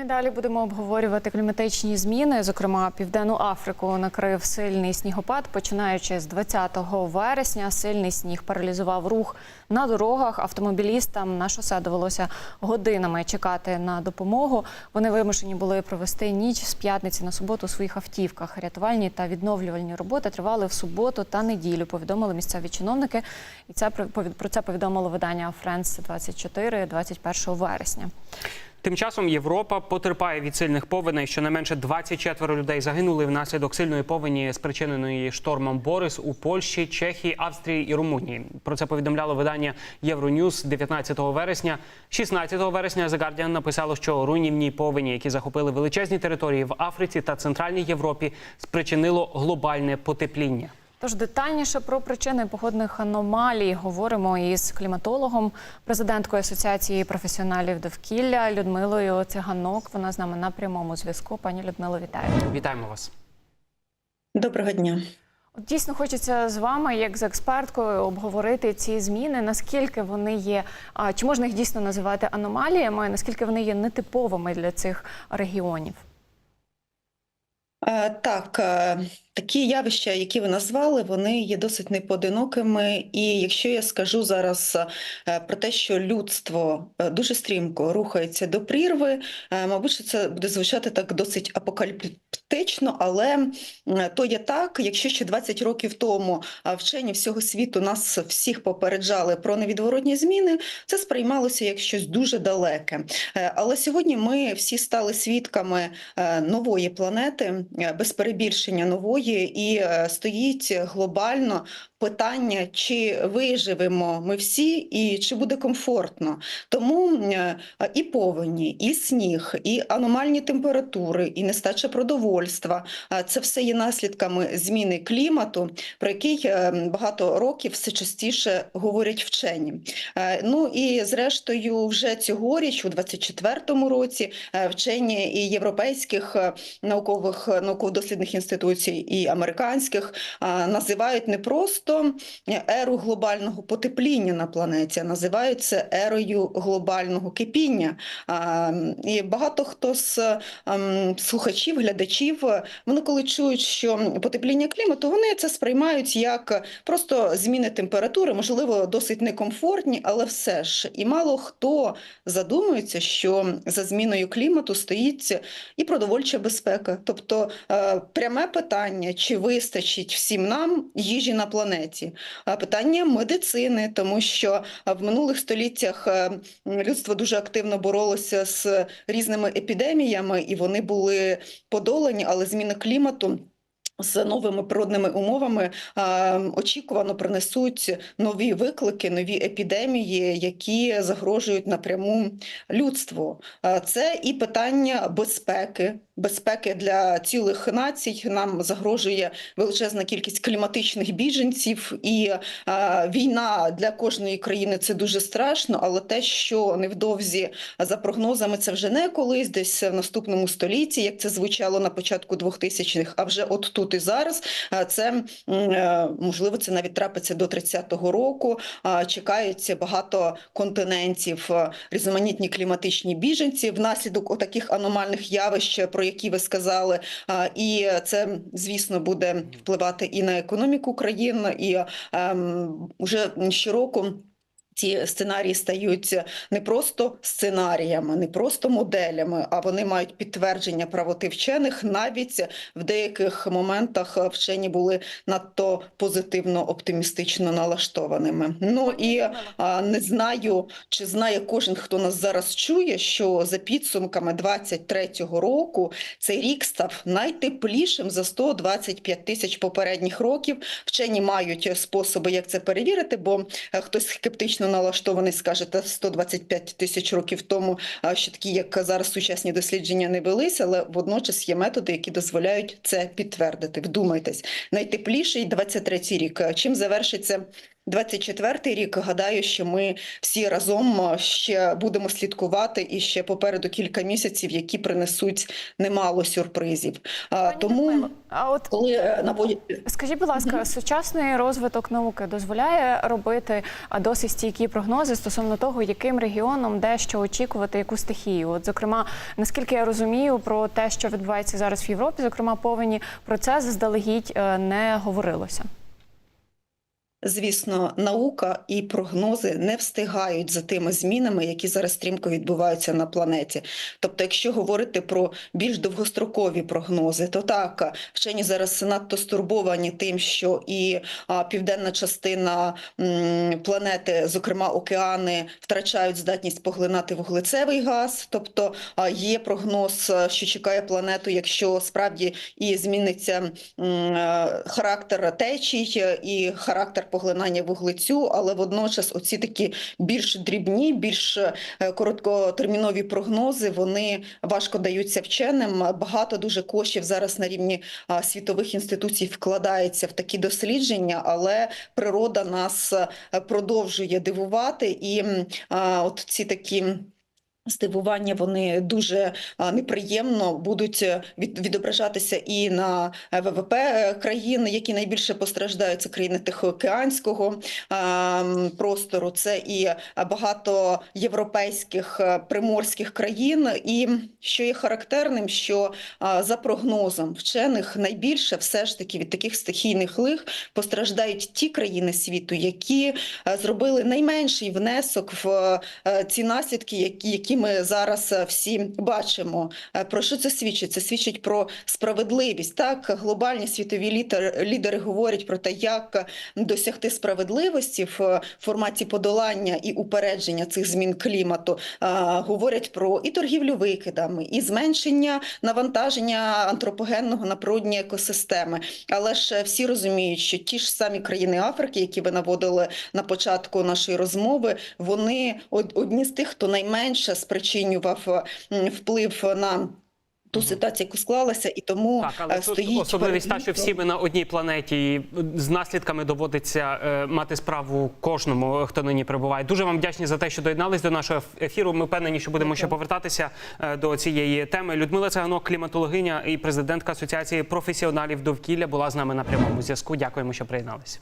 Ми далі будемо обговорювати кліматичні зміни. Зокрема, південну Африку накрив сильний снігопад. Починаючи з 20 вересня, сильний сніг паралізував рух на дорогах. Автомобілістам на шосе довелося годинами чекати на допомогу. Вони вимушені були провести ніч з п'ятниці на суботу у своїх автівках. Рятувальні та відновлювальні роботи тривали в суботу та неділю. Повідомили місцеві чиновники. І це про це повідомило видання France 24 21 вересня. Тим часом Європа потерпає від сильних повеней. Щонайменше 24 людей загинули внаслідок сильної повені, спричиненої штормом Борис у Польщі, Чехії, Австрії і Румунії. Про це повідомляло видання Євроньюз 19 вересня. 16 вересня The Guardian написало, що руйнівні повені, які захопили величезні території в Африці та Центральній Європі, спричинило глобальне потепління. Тож детальніше про причини погодних аномалій говоримо із кліматологом, президенткою асоціації професіоналів довкілля Людмилою Циганок. Вона з нами на прямому зв'язку. Пані Людмило, вітаю. Вітаємо вас. Доброго дня. От дійсно хочеться з вами, як з експерткою, обговорити ці зміни. Наскільки вони є, чи можна їх дійсно називати аномаліями? Наскільки вони є нетиповими для цих регіонів? Е, Так, е, такі явища, які ви назвали, вони є досить непоодинокими. І якщо я скажу зараз е, про те, що людство е, дуже стрімко рухається до прірви, е, мабуть, що це буде звучати так досить апокаліптично, але то є так, якщо ще 20 років тому вчені всього світу нас всіх попереджали про невідворотні зміни, це сприймалося як щось дуже далеке. Але сьогодні ми всі стали свідками нової планети, без перебільшення нової, і е, стоїть глобально питання, чи виживемо ми всі, і чи буде комфортно. Тому е, і повені, і сніг, і аномальні температури, і нестача продовольства е, це все є наслідками зміни клімату, про який багато років все частіше говорять вчені. Ну і зрештою, вже цьогоріч, у 24-му році, вчені і європейських наукових науково-дослідних інституцій, і американських називають не просто еру глобального потепління на планеті, а називають це ерою глобального кипіння. І багато хто з ем, слухачів, глядачів, вони коли чують, що потепління клімату, вони це сприймають як просто зміни температури, можливо, досить некомфортні, але все ж і мало хто задумується, що за зміною клімату стоїть і продовольча безпека, тобто е, пряме питання, чи вистачить всім нам їжі на планеті, а питання медицини, тому що в минулих століттях е, людство дуже активно боролося з різними епідеміями, і вони були подолані, але зміна клімату. З новими природними умовами очікувано принесуть нові виклики, нові епідемії, які загрожують напряму людству. Це і питання безпеки, безпеки для цілих націй. Нам загрожує величезна кількість кліматичних біженців, і війна для кожної країни це дуже страшно. Але те, що невдовзі за прогнозами, це вже не колись, десь в наступному столітті, як це звучало на початку 2000-х, а вже от тут і зараз. Це е, можливо, це навіть трапиться до 30-го року. А, Чекають багато континентів, е, різноманітні кліматичні біженці внаслідок таких аномальних явищ, про які ви сказали. І це, звісно, буде впливати і на економіку країн, і ем, уже щороку. Ці сценарії стають не просто сценаріями, не просто моделями, а вони мають підтвердження правоти вчених. Навіть в деяких моментах вчені були надто позитивно оптимістично налаштованими. Ну і не знаю, чи знає кожен, хто нас зараз чує, що за підсумками 23-го року цей рік став найтеплішим за 125 тисяч попередніх років. Вчені мають способи, як це перевірити, бо е, хтось скептично налаштований скажете, 125 тисяч років тому, що такі, як зараз сучасні дослідження не велися, але водночас є методи, які дозволяють це підтвердити. Вдумайтесь, найтепліший 23-й рік. Чим завершиться 24-й рік. Гадаю, що ми всі разом е, ще будемо слідкувати і ще попереду кілька місяців, які принесуть немало сюрпризів. Пані Тому, а от коли е, наводять Скажіть, будь ласка, сучасний розвиток науки дозволяє робити досить стійкі прогнози стосовно того, яким регіонам де що очікувати, яку стихію? От, зокрема, наскільки я розумію, про те, що відбувається зараз в Європі, зокрема повені, про це заздалегідь е, не говорилося. Звісно, наука і прогнози не встигають за тими змінами, які зараз стрімко відбуваються на планеті. Тобто, якщо говорити про більш довгострокові прогнози, то так вчені зараз надто стурбовані тим, що і а, південна частина м, планети, зокрема океани, втрачають здатність поглинати вуглецевий газ. Тобто а, є прогноз, що чекає планету, якщо справді і зміниться м, характер течій і характер поглинання вуглецю, але водночас оці такі більш дрібні, більш е, короткотермінові прогнози вони важко даються вченим. Багато дуже коштів зараз на рівні світових інституцій вкладається в такі дослідження, але природа нас е, продовжує дивувати, і от ці такі. Здивування вони дуже неприємно будуть е, відображатися і на е, ВВП е, країн, які найбільше постраждають. Це країни Тихоокеанського простору, це і багато європейських приморських країн. І що є характерним, що за прогнозом вчених найбільше все ж таки від таких стихійних лих постраждають ті країни світу, які зробили найменший внесок в ці наслідки, які, які ми зараз е, всі бачимо. Е, Про що це свідчить? Це свідчить про справедливість. Так, глобальні світові лідери говорять про те, як досягти справедливості в форматі подолання і упередження цих змін клімату. Е, Говорять про і торгівлю викидами, і зменшення навантаження антропогенного на природні екосистеми. Але ж всі розуміють, що ті ж самі країни Африки, які ви наводили на початку нашої розмови, вони одні з тих, хто найменше спричинював вплив на. Ту ситуацію, яку склалася, і тому Так, але е, тут особливість та, що всі ми на одній планеті, і з наслідками доводиться е, мати справу кожному, хто нині перебуває. Дуже вам вдячні за те, що доєднались до нашого ефіру. Ми впевнені, що будемо ще повертатися е, до цієї теми. Людмила Цаганок, кліматологиня і президентка Асоціації професіоналів довкілля, була з нами на прямому зв'язку. Дякуємо, що приєдналися.